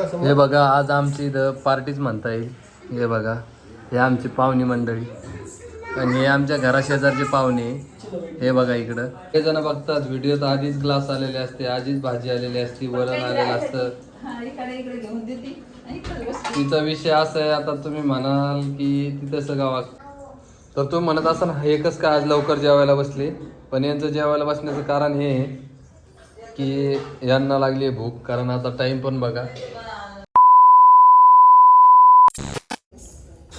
हे बघा आज आमची इथं पार्टीच म्हणता येईल. हे बघा हे आमची पाहुणी मंडळी. आणि हे आमच्या घराशेजारचे पाहुणे हे बघा इकडं. हे जण बघतात व्हिडिओ तर आधीच ग्लास आलेले असते आधीच भाजी आलेली असते वरण आलेलं असतं. तिचा विषय असा आहे आता तुम्ही म्हणाल की तिथं सगळं वाग तर तुम्ही म्हणत असाल हे कसं काय आज लवकर जेवायला बसले? पण यांचं जेवायला बसण्याचं कारण हे आहे की यांना लागली आहे भूक कारण आता टाइम पण बघा.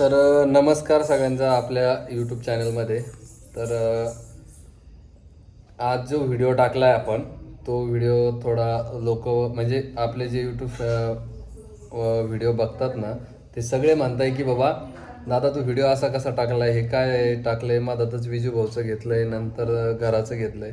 तर नमस्कार सगळ्यांचा आपल्या यूट्यूब चॅनलमध्ये तर आज जो व्हिडिओ टाकला आहे आपण तो व्हिडिओ थोडा लोक म्हणजे आपले जे यूट्यूब व्हिडिओ बघतात ना ते सगळे म्हणताय की बाबा दादा तू व्हिडिओ असा कसा टाकलाय? हे काय टाकलंय? दादाच विजू भाऊचं घेतलंय नंतर घराचं घेतलंय.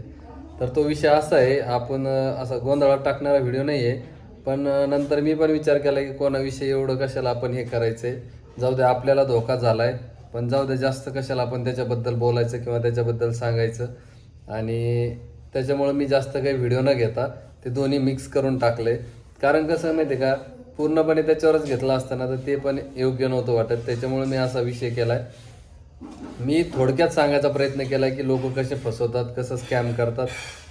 तर तो विषय असा आहे आपण असा गोंधळात टाकणारा व्हिडिओ नाही आहे पण नंतर मी पण विचार केला की कोणाविषयी एवढं कशाला आपण हे करायचं आहे जाऊ दे आपल्याला धोका झालाय पण जाऊ दे जास्त कशाला आपण त्याच्याबद्दल बोलायचं किंवा त्याच्याबद्दल सांगायचं. आणि त्याच्यामुळं मी जास्त काही व्हिडिओ न घेता ते दोन्ही मिक्स करून टाकले. कारण कसं माहिती आहे का पूर्णपणे त्याच्यावरच घेतला असताना तर ते पण योग्य नव्हतं वाटत. त्याच्यामुळे मी असा विषय केलाय. मी थोडक्यात सांगायचा प्रयत्न केला की लोक कसे फसवतात कसं स्कॅम करतात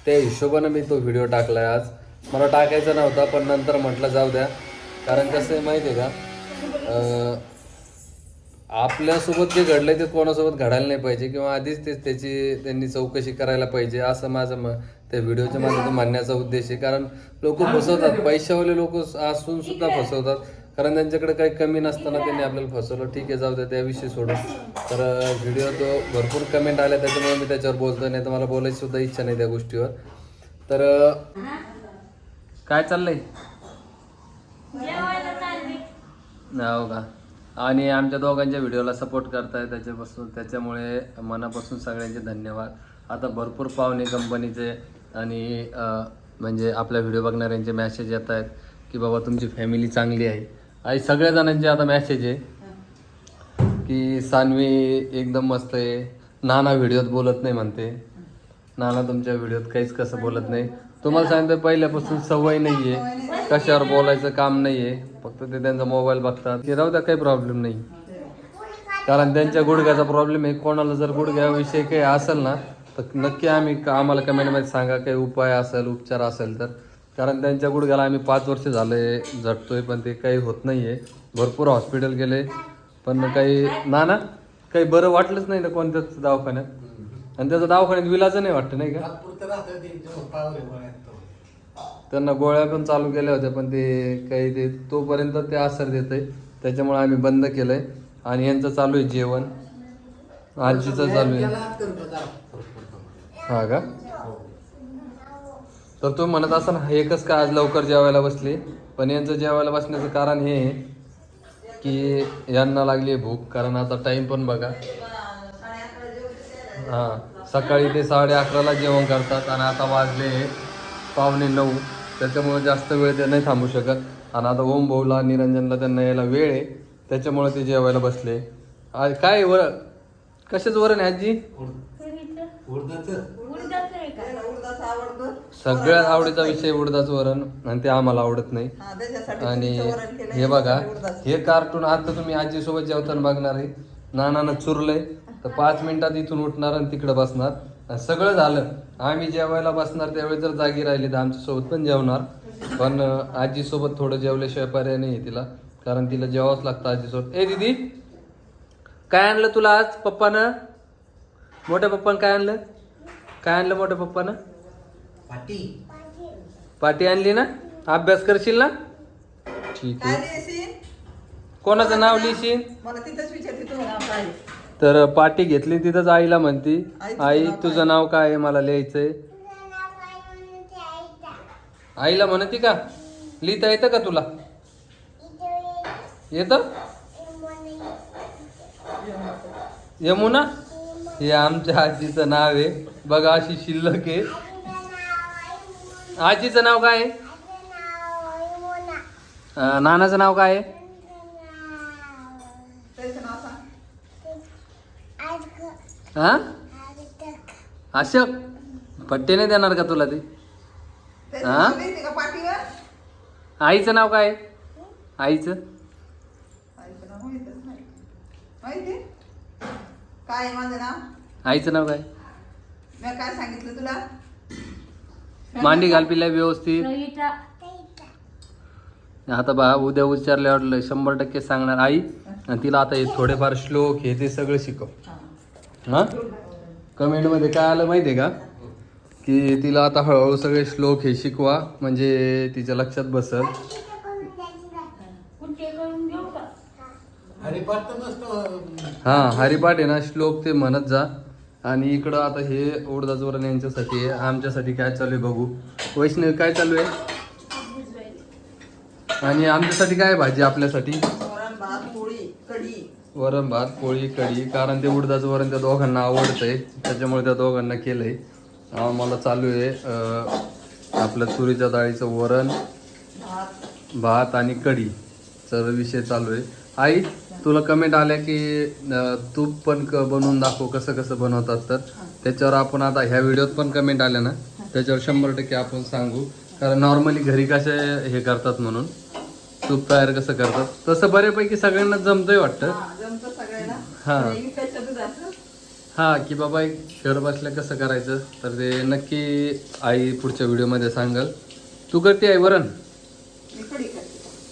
त्या हिशोबानं मी तो व्हिडिओ टाकलाय आज. मला टाकायचा नव्हता पण नंतर म्हटलं जाऊ द्या. कारण कसं आहे माहिती आहे का आपल्यासोबत जे घडलंय ते कोणासोबत घडायला नाही पाहिजे किंवा आधीच ते त्याची त्यांनी चौकशी करायला पाहिजे असं माझं म त्या व्हिडिओच्या माध्यमातून म्हणण्याचा उद्देश आहे. कारण लोक फसवतात. पैशावाले लोक असून सुद्धा फसवतात. कारण त्यांच्याकडे काही कमी नसताना त्यांनी आपल्याला फसवलं. ठीक आहे जाऊ द्या त्याविषयी सोडून तर व्हिडिओ तो भरपूर कमेंट आल्या त्याच्यामुळे मी त्याच्यावर बोलतो नाही तर मला बोलायची सुद्धा इच्छा नाही त्या गोष्टीवर. तर काय चाललंय? हो का? आणि आमच्या दोघांच्या व्हिडिओला सपोर्ट करताय त्याच्यापासून त्याच्यामुळे मनापासून सगळ्यांचे धन्यवाद. आता भरपूर पाहुणे कंपनीचे आणि म्हणजे आपल्या व्हिडिओ बघणाऱ्यांचे मॅसेज येत आहेत की बाबा तुमची फॅमिली चांगली आहे. आणि सगळ्या जणांचे आता मॅसेज आहे की सानवी एकदम मस्त आहे. नाना व्हिडिओत बोलत नाही म्हणते. नाना तुमच्या व्हिडिओत काहीच कसं बोलत नाही. तुम्हाला सांगतो पहिल्यापासून सवय नाही आहे कशावर बोलायचं काम नाहीये. फक्त ते त्यांचा मोबाईल बघतात. की राहू द्या काही प्रॉब्लेम नाही. कारण त्यांच्या गुडघ्याचा प्रॉब्लेम आहे. कोणाला जर गुडघ्याविषयी काही असेल ना तर नक्की आम्ही आम्हाला कमेंटमध्ये सांगा काही उपाय असेल उपचार असेल तर. कारण त्यांच्या गुडघ्याला आम्ही पाच वर्ष झाले झटतोय पण ते काही होत नाही आहे भरपूर हॉस्पिटल गेले. पण काही ना ना काही बरं वाटलंच नाही ना कोणत्याच दवाखान्यात. आणि त्याचा दवाखान्यात विलाज नाही वाटतं नाही का? त्यांना गोळ्या पण चालू केल्या होत्या पण ते काही ते तोपर्यंत ते असर देत आहे त्याच्यामुळे आम्ही बंद केलंय. आणि यांचं चालू आहे जेवण. आजीचं चालू आहे. हा का? तर तुम्ही म्हणत असाल हे एकच का आज लवकर जेवायला बसले? पण यांचं जेवायला बसण्याचं कारण हे आहे की यांना लागली आहे भूक कारण आता टाइम पण बघा. हा सकाळी ते साडे अकराला जेवण करतात आणि आता वाजले पावणे नऊ. त्याच्यामुळे जास्त वेळ ते नाही थांबू शकत. आणि आता ओम भाऊला निरंजनला त्यांना यायला वेळ आहे. त्याच्यामुळे ते जेवायला बसले. आज काय वर कशाच वरण आहे आजी? सगळ्यात आवडीचा विषय उडदाचं वरण आणि ते आम्हाला आवडत नाही. आणि हे बघा हे कार्टून आता तुम्ही आजी सोबत जेवताना बघणार आहे. नानानं चुरलंय. तर पाच मिनिटात इथून उठणार आणि तिकडे बसणार. सगळं झालं. आम्ही जेवायला बसणार त्यावेळी जर जागी राहिली तर आमच्यासोबत पण जेवणार. पण आजी सोबत थोडं जेवल्याशिवाय पर्याय नाही तिला. कारण तिला जेवावंच लागतं आजीसोबत. ए दीदी काय आणलं तुला आज पप्पानं? मोठ्या पप्पानं काय आणलं? काय आणलं मोठ्या पप्पानं? पाटी. आणली ना? अभ्यास करशील ना? ठीक आहे? कोणाचं नाव लिहिशील? मला तिथंच विचारते तू आहे? तर पाटी घेतली तिथंच आईला म्हणती आई, तुझं आई नाव काय आहे? मला लिहायचंय. आईला म्हणती का? लिहिता येतं का तुला? येत? यमुना? हे आमच्या आजीचं नाव आहे. बघा अशी शिल्लक आहे. आजीचं नाव काय आहे? नानाचं नाव काय आहे त्याचं नाव सांग हा? अशोक पट्टे नाही देणार का तुला ते? हा? आईचं नाव काय? आईचं? काय माझं नाव? आईचं नाव काय? मी काय सांगितलं तुला? मांडी घाल पिल्या व्यवस्थित. आता बा उद्या उच्चारल्यावर शंभर टक्के सांगणार आई. आणि तिला आता हे थोडेफार श्लोक हे ते सगळं शिकव. हा? कमेंटमध्ये काय आलं माहिती आहे का? की तिला आता हळूहळू सगळे श्लोक हे शिकवा म्हणजे तिच्या लक्षात बसल. का हा हरिपाठ आहे ना श्लोक ते म्हणत जा. आणि इकडं आता हे उडदाजवरण यांच्यासाठी आहे. आमच्यासाठी काय चालू आहे बघू. वैष्णवी काय चालू आहे? आणि आमच्यासाठी काय भाजी आपल्यासाठी? कढी वरण भात पोळी कढी कारण ते उडदाचं वरण त्या दोघांना आवडतंय. त्याच्यामुळे त्या दोघांना केलंय. आम्हाला चालू आहे आपल्या आपलं तुरीच्या डाळीचं वरण भात आणि कढी. तर विषय चालू आहे. आई तुला कमेंट आल्या की तूप पण क बनवून दाखव कसं कसं बनवतात तर. त्याच्यावर आपण आता ह्या व्हिडिओत पण कमेंट आल्या ना. त्याच्यावर शंभर टक्के आपण सांगू. कारण नॉर्मली घरी कसे हे करतात म्हणून. तूप तयार कसं करतात? तसं बऱ्यापैकी सगळ्यांना जमतंय वाटतं. हा जमतं सगळ्यांना. हा. हा की बाबा एक घर बसल्या कसं करायचं? तर ते नक्की आई पुढच्या व्हिडिओमध्ये सांगल. तू करते आई वरण?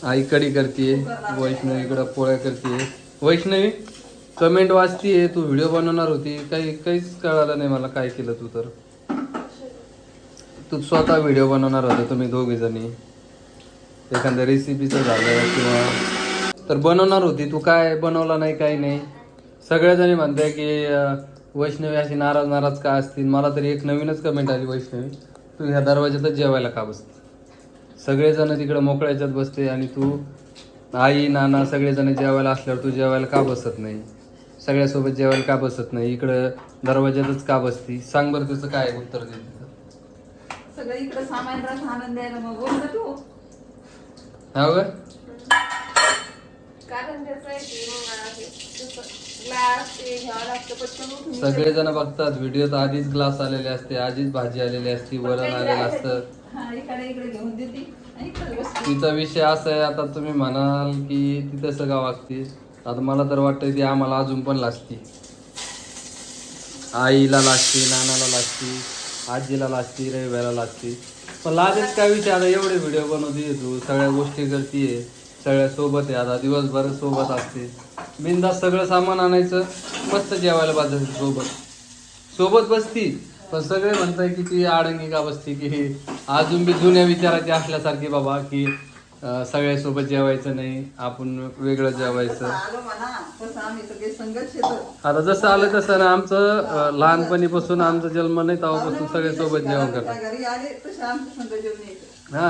आई कढी करते वैष्णवी इकडं पोळ्या करते वैष्णवी कमेंट वाचतीये तू व्हिडिओ बनवणार होती. काही काहीच कळालं नाही मला काय केलं तू तर. तू स्वतः व्हिडिओ बनवणार होते तुम्ही दोघे जणी एखाद्या रेसिपीचं झालं किंवा तर बनवणार होती. तू काय बनवला नाही काही नाही. सगळ्याजणी म्हणते की वैष्णवी अशी नाराज नाराज का असतील? मला तरी एक नवीनच कमेंट आली वैष्णवी. तू ह्या दरवाज्यातच जेवायला का बसते? सगळेजण तिकडं मोकळ्याच्यात बसते आणि तू आई नाना सगळेजण जेवायला असल्यावर तू जेवायला का बसत नाही? सगळ्यासोबत जेवायला का बसत नाही? इकडं दरवाज्यातच का बसती? सांग बरं तुझं काय उत्तर दे सगळं इकडं सामान राहत आनंद द्यायला मग. हो बोलतो तू? हा ग सगळेजण बघतात व्हिडिओत आधीच ग्लास आलेले असते आधीच भाजी आलेली असते वरण आलेलं असतं. हा तिचा विषय असा आहे आता तुम्ही म्हणाल की ती तसं का वागते. आता मला तर वाटतं ती आम्हाला अजून पण लागते आईला लागते नानाला लागते आजीला लागते रविवाला लागते पण लाजेच काय विषय? आता एवढे व्हिडिओ बनवते तू सगळ्या गोष्टी करते सगळ्या सोबत आहे. आता दिवसभर सोबत असते. बिंदास सगळं सामान आणायचं मस्त जेवायला पाहिजे सोबत. सोबत बसती पण सगळे म्हणताय की ती आडंगी का बसती की अजून बी जुन्या विचाराची असल्यासारखी बाबा की सगळ्यासोबत जेवायचं नाही आपण वेगळं जेवायचं. आता जसं आलं तसं ना आमचं लहानपणीपासून आमचा जन्म नाही तेव्हापासून सगळे सोबत जेवण करतात. हा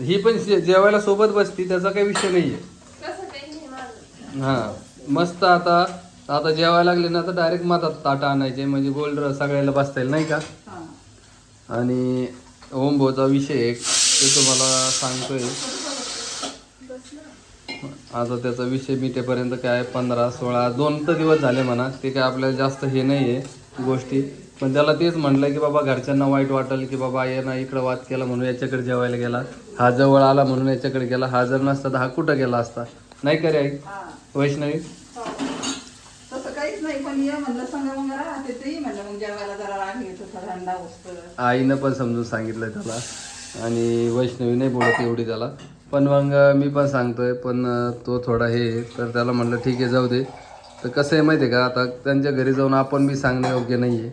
ही पण जेवायला सोबत बसती त्याचा काही विषय नाहीये. कसं काही नाही माझं. हा मस्त आता आता जेवायला लागले ना तर डायरेक्ट मातात ताटा आणायचे म्हणजे गोल्ड सगळ्याला बसता येईल नाही का? हा. आणि ओम भाऊचा विषय एक ते तुम्हाला सांगतोय. आता त्याचा विषय मिटेपर्यंत काय पंधरा सोळा दोन तर दिवस झाले म्हणा ते काय आपल्याला जास्त हे नाही आहे गोष्टी. पण त्याला तेच म्हटलं की बाबा घरच्यांना वाईट वाटेल की बाबा ये ना इकडं वाद केला म्हणून याच्याकडे जेवायला गेला. हा जवळ आला म्हणून याच्याकडे गेला. हा जर नसता तर हा कुठं गेला असता? नाही करे आई? हा. वैष्णवी? वस्तू आईनं पण समजून सांगितलं त्याला. आणि वैष्णवी नाही बोलत एवढी त्याला. पण मग मी पण सांगतोय पण तो थोडा हे तर त्याला म्हटलं ठीक आहे जाऊ दे. तर कसं आहे माहिती आहे का आता त्यांच्या घरी जाऊन आपण बी सांगणं योग्य नाही आहे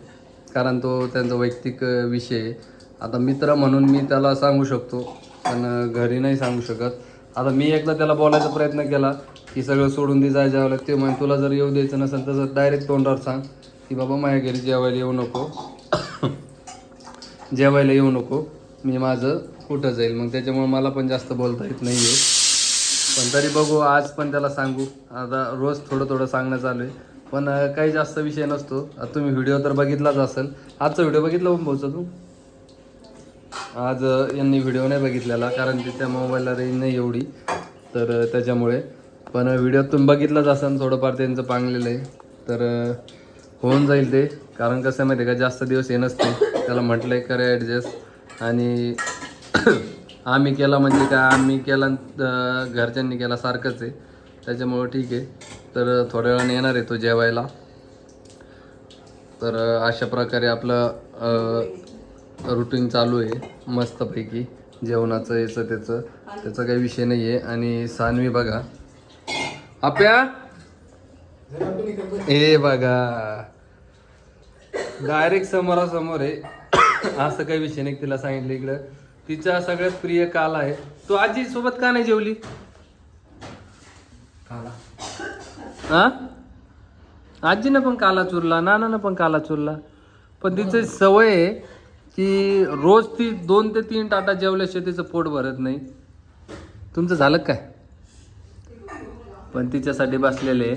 कारण तो त्यांचा वैयक्तिक विषय आहे. आता मित्र म्हणून मी त्याला सांगू शकतो पण घरी नाही सांगू शकत. आता मी एकदा त्याला बोलायचा प्रयत्न केला की सगळं सोडून दे जाय जेवायला ते म्हणजे तुला जर येऊ द्यायचं नसेल तर डायरेक्ट तोंडावर सांग की बाबा माझ्या घरी जेवायला येऊ नको. जेवायला येऊ नको. मी माझं कुठं जाईल? मग त्याच्यामुळे मला पण जास्त बोलता येत नाही आहे पण तरी बघू आज पण त्याला सांगू. आता रोज थोडं थोडं सांगणं चालू आहे. पण काही जास्त विषय नसतो. आता तुम्ही व्हिडिओ तर बघितलाच असेल. आजचा व्हिडिओ बघितला पण भाऊचा तू? आज यांनी व्हिडिओ नाही बघितलेला कारण तिच्या मोबाईलला रेंज नाही एवढी. तर त्याच्यामुळे. पण व्हिडिओ तुम्ही बघितलाच असेल थोडंफार त्यांचं पांगलेलं आहे. तर होऊन जाईल ते. कारण कसं आहे माहिती आहे का जास्त दिवस हे नसते. त्याला म्हटलं आहे करे ॲडजस्ट आणि आम्ही केला म्हणजे काय आम्ही केला घरच्यांनी केला सारखंच आहे. त्याच्यामुळं ठीक आहे. तर थोड्या वेळाने येणार आहे तो जेवायला. तर अशा प्रकारे आपलं रुटीन चालू आहे. मस्तपैकी जेवणाचं याचं त्याचं. त्याचा काही विषय नाही आहे. आणि सानवी बघा. आप्या! हे बघा. डायरेक्ट समोरासमोर आहे. असं काही विषय नाही तिला सांगितलं इकडं. तिचा सगळ्यात प्रिय काला आहे. तू आजी सोबत का नाही जेवली? हा आजीनं पण काला चुरला नानानं पण काला चुरला. पण तिचं सवय आहे की रोज ती दोन ते तीन टाटा जेवल्याशिवाय तिचं पोट भरत नाही. तुमचं झालं काय? पण तिच्यासाठी बसलेले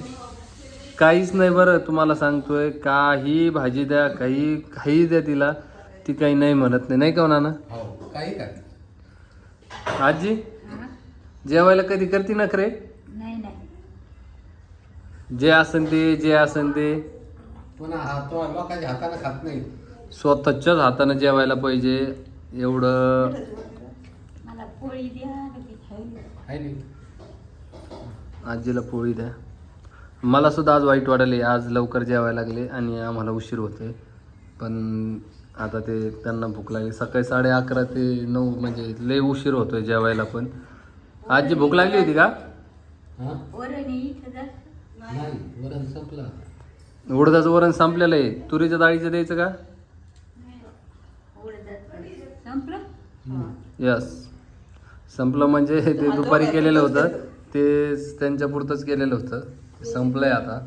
काहीच नाही बरं तुम्हाला सांगतोय काही भाजी द्या काही काही द्या तिला. ती काही नाही म्हणत नाही. नाही का हो नाना? हो काही काय आजी? जेवायला कधी करते ना खरे नाही नाही. जे असन ते जे असन ते. पुन्हा हा तो लोकांच्या हाताने खात नाही. स्वतःच्याच हाताने जेवायला पाहिजे. एवढं मला पोळी द्या की खायला आहे नाही आजीला पोळी द्या. मला सुद्धा आज वाईट वाटले आज लवकर जेवायला लागले आणि आम्हाला उशीर होतोय. पण आता ते त्यांना भूक लागली. सकाळी साडे अकरा ते नऊ म्हणजे लय उशीर होतोय जेवायला पण. आजी भूक लागली होती का? वरण संपलं उडदाचं वरण संपलेलं आहे. तुरीच्या डाळीचं द्यायचं का? यस संपलं? म्हणजे ते दुपारी केलेलं होतं. ते त्यांच्या पुरतंच केलेलं होतं. संपलंय आता.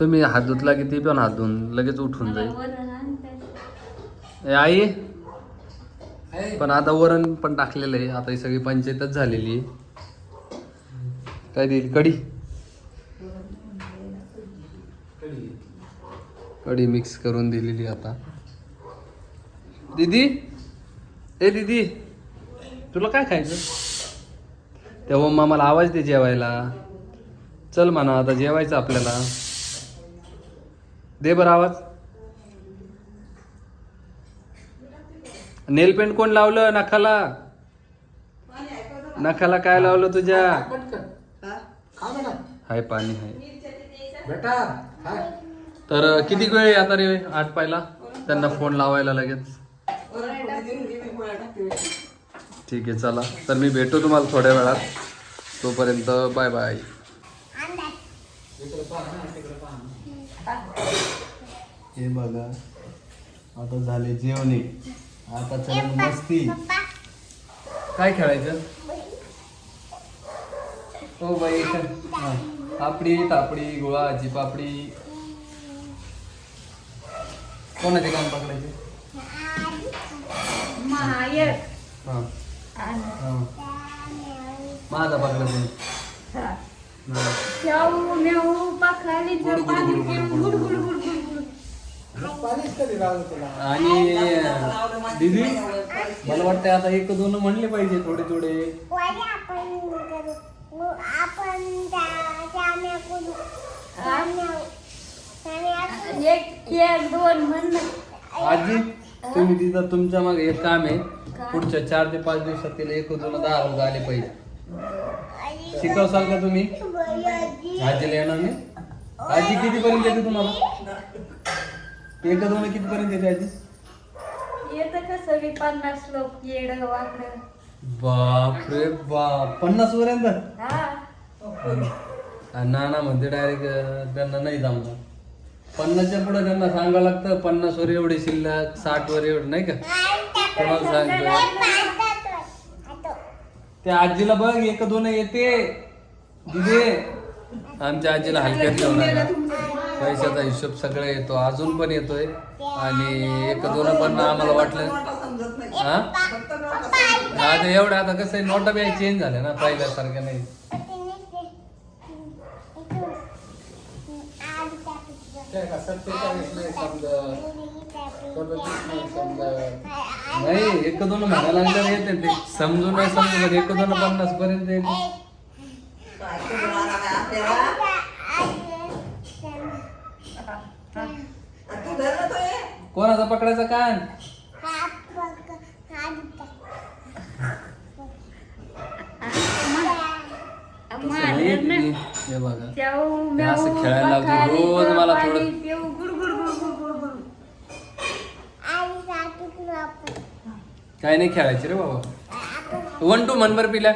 तुम्ही हात धुतला की ती पण हात धुवून लगेच उठून जाईल. आई? पण आता वरण पण टाकलेलं आहे. आता ही सगळी पंचायतच झालेली आहे. काय देईल? कढी कढी. कढी मिक्स करून दिलेली आता. दीदी? ए दीदी. तुला काय खायचं? तेव्हा मग मला आवाज दे जेवायला. चल म्हणा आता जेवायचं आपल्याला. दे बरं आवाज. नेल पेंट कोण लावलं? नखाला. नखाला काय लावलं तुझ्या? हाय पाणी हाय. बेटा हाय. तर किती वेळ आता रे आठ पायला? त्यांना फोन लावायला लगेच. ठीक आहे चला. तर मी भेटतो तुम्हाला थोड्या वेळात. तोपर्यंत बाय बाय हे बघा आता झाले जेवणे. आता चला मस्ती. काय खेळायचं? हो बाई. पापडी तापडी गुळाची पापडी. कोणाचे काम पकडायचे? हा. माझा पकडा हा. हा. पाखाली good, good, good, good, good good, good तुला? आणि दीदी मला वाटतं आता एक दोन म्हणले पाहिजे थोडे थोडे. एक एक दोन म्हण आजी तुम्ही तिथं तुमच्या मागे एक काम आहे. पुढच्या चार ते पाच दिवसात तिला एक दोन दहा रोज आले पाहिजे. शिकवसाल का तुम्ही. आजीला येणार नाही. आजी किती पर्यंत येते तुम्हाला? एक दोन किती पर्यंत येते आजी? येतं कसं बी पन्नास लोक येड वाकड? बाप रे बाप. पन्नास पर्यंत? हा. नाना म्हणते डायरेक्ट त्यांना नाही जमणार. पन्नासच्या पुढे त्यांना सांगावं लागतं पन्नास वर एवढे शिल्लक साठ वर एवढं नाही का? सांगतो त्या आजीला बघ एक दोन येते. दिदे. आमच्या आजीला हलक्यात घेऊन आला पैशाचा हिशोब सगळं येतो. अजून पण येतोय. आणि एक दोन पण आम्हाला वाटलं. हा? आता एवढं आता कसं आहे नोटा बी चेंज झाल्या ना पहिल्यासारख्या नाही. समजा. समजा? नाही एक दोन म्हणायला येते ते समजून नाही समजून एक दोन पन्नास पर्यंत येते कोणाचा पकडायचा कान. हे बघा हे असं खेळायला. पाखाली, रोज मला थोडं- good good good good good good काय नाही खेळायचे रे बाबा. वन टू मन बरं पिल्या.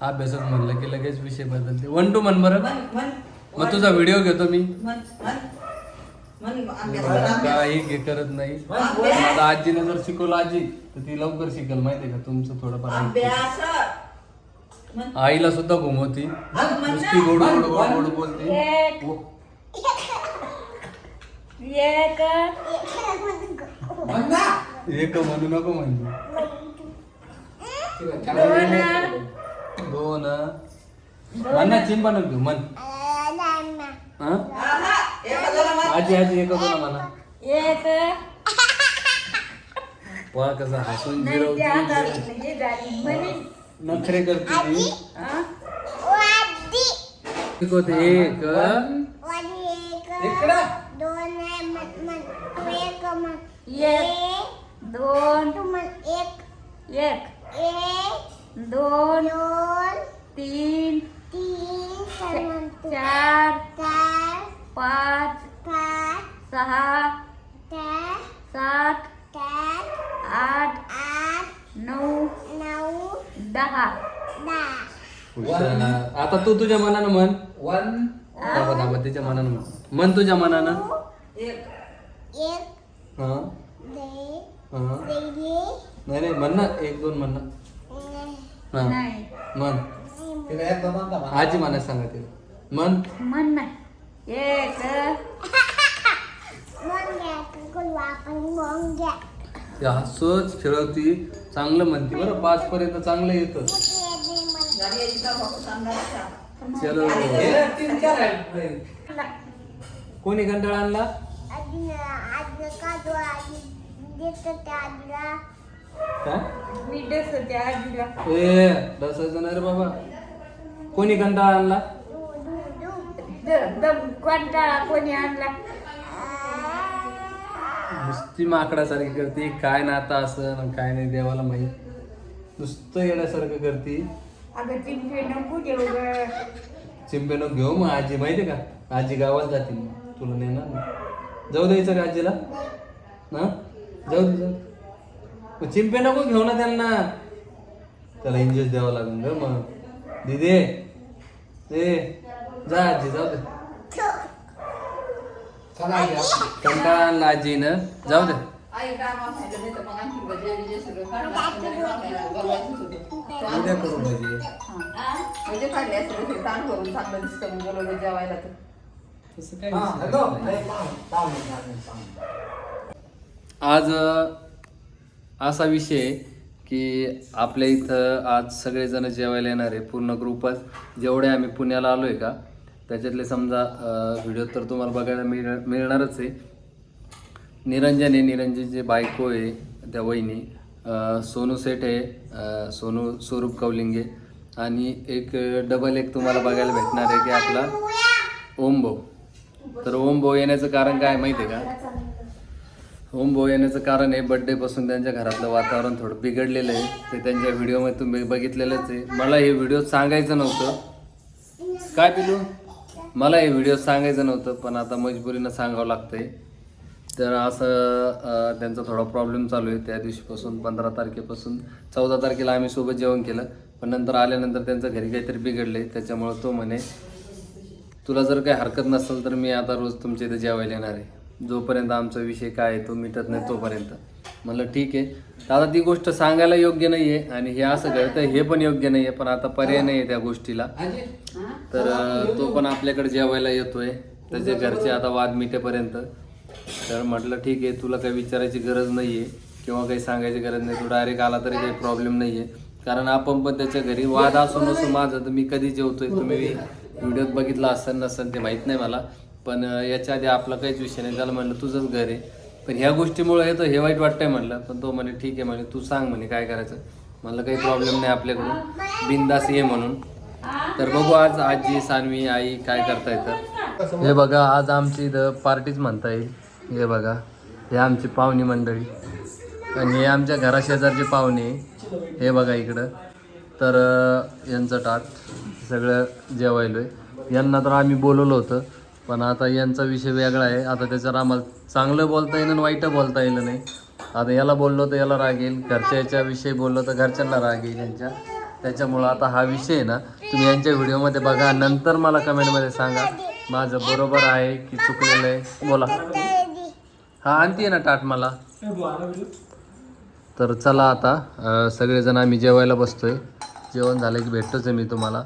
अभ्यासात म्हणलं की लगेच विषय बदलते. वन टू मन बरं. मन मन मग तुझा व्हिडिओ घेतो मी. मन मन मन अभ्यास काही हे करत नाही. माझा आजीने जर शिकवलं आजी तर ती लवकर शिकल. माहितीये का? तुमचं थोडंफार आईला सुद्धा घुमवती. नुसती गोड गोड गोड गोड बोलते. एक. म्हणू नको म्हणजे दोन. दोन. म्हण ना चिंपा नको घेऊ मन हा? आजी आजी एक ना म्हणा एक. पहा कसं हसून नाही ते आता जिरवती हे झाली म्हणे. नखरे करते ती? एक होते एक. एक. दोन एक दोन तीन चार पाच सहा सात आठ नऊ दहा. हुशार. आता तू तुझ्या मनानं म्हण. वन दाबा दाबा तिच्या मनानं म्हण. म्हण तुझ्या मनानं. एक हा हा. नाही नाही म्हण ना एक दोन म्हण ना. हा. नाही. म्हण. आजी म्हणाय सांगा तिला. म्हण. म्हण नाही एक. ते हसच खेळवती चांगलं म्हणते. बरं पाच पर्यंत चांगलं येतं. चलो. कोणी कंटाळा आणला? मी डस त्या आजीला. ए डसायचं नाही रे बाबा. कोणी कंटाळा आणला? द- दम कंटाळा कोणी आणला? नुसती माकडासारखी करते. काय नाता असं काय नाही देवाला माहीत. नुसतं येण्यासारखं करते. अगं चिंपे नको देऊ ग. चिंपेनं घेऊ मग आजी. माहिती का? आजी गावात जाते मग. तुला नेणार ना जाऊ द्यायचं का आजीला. ना जाऊ दे जाऊ चिंपे नको घेऊ ना त्यांना. त्याला इंजेक्शन द्यावं लागेल ग मग. दिदे ए जा आजी जाऊ दे. कंटाळा आणला आजीनं जाऊ दे. उद्या करू भजी. ते जेवायला आज असा विषय आहे की आपल्या इथं आज सगळेजण जेवायला येणार आहे पूर्ण ग्रुपच जेवढे आम्ही पुण्याला आलो आहे का त्याच्यातले समजा व्हिडिओ तर तुम्हाला बघायला मिळ मिळणारच आहे. निरंजन आहे निरंजनची बायको आहे त्या वहिनी. सोनू सेठ आहे सोनू स्वरूप कौलिंगे. आणि एक डबल एक तुम्हाला बघायला भेटणार आहे की आपला ओम भाऊ. तर ओम भाऊ येण्याचं कारण काय माहिती आहे का? ओम येण्याचं कारण आहे. बड्डे पासून त्यांच्या घरातलं वातावरण थोडं बिघडलेलं आहे. ते त्यांच्या व्हिडिओमध्ये तुम्ही बघितलेलंच आहे. मला हे व्हिडिओ सांगायचं नव्हतं. काय पिलू? मला हे व्हिडिओ सांगायचं नव्हतं पण आता मजबुरीनं सांगावं लागतंय. तर असं त्यांचा थोडा प्रॉब्लेम चालू आहे. त्या दिवशीपासून पंधरा तारखेपासून चौदा तारखेला आम्ही सोबत जेवण केलं. पण नंतर आल्यानंतर त्यांचं घरी काहीतरी बिघडले त्याच्यामुळं तो म्हणे तुला जर काही हरकत नसेल तर मी आता रोज तुमच्या इथे जेवायला येणार आहे. जोपर्यंत आमचा विषय काय आहे तो मिटत नाही तोपर्यंत. म्हटलं ठीक आहे. तर आता ती गोष्ट सांगायला योग्य नाही आहे आणि हे असं घडतं हे पण योग्य नाही आहे पण आता पर्याय नाही आहे त्या गोष्टीला. तर तो पण आपल्याकडे जेवायला येतोय त्याचे घरचे आता वाद मिटेपर्यंत. तर म्हटलं ठीक आहे तुला काही विचारायची गरज नाही आहे किंवा काही सांगायची गरज नाही तू डायरेक्ट आला तरी काही प्रॉब्लेम नाही आहे कारण आपण पण त्याच्या घरी वाद असो नसो माझं तर मी कधी जेवतोय तुम्ही व्हिडिओत बघितला असेल नसेल ते माहीत नाही मला. पण याच्या आधी आपला काहीच विषय नाही. त्याला म्हणलं तुझंच घर आहे. पण ह्या गोष्टीमुळे येतं हे वाईट वाटतंय म्हणलं. पण तो म्हणे ठीक आहे म्हणे तू सांग म्हणे काय करायचं. म्हणलं काही प्रॉब्लेम नाही आपल्याकडून. बिंदास ये म्हणून. तर बघू आज आजी सानवी आई काय करता येतं. हे बघा आज आमची इथं पार्टीच म्हणता येईल. हे बघा हे आमची पाहुणी मंडळी. आणि हे आमच्या घराशेजारचे पाहुणे हे बघा इकडं. तर यांचं टाट सगळं जेवायलो आहे यांना तर आम्ही बोलवलं होतं. पण आता यांचा विषय वेगळा आहे. आता त्याच्यावर आम्हाला चांगलं बोलता येईल आणि वाईट बोलता येईल नाही. आता याला बोललो तर याला राग येईल. घरच्याच्या विषयी बोललो तर घरच्यांना राग येईल यांच्या. त्याच्यामुळं आता हा विषय आहे ना तुम्ही यांच्या व्हिडिओमध्ये बघा. नंतर मला कमेंटमध्ये सांगा. माझं बरोबर आहे की चुकलेलं आहे? बोला. हा आणते ना टाट मला. तर चला आता सगळेजण आम्ही जेवायला बसतोय. जेवण झालं की भेटतोच आहे मी तुम्हाला.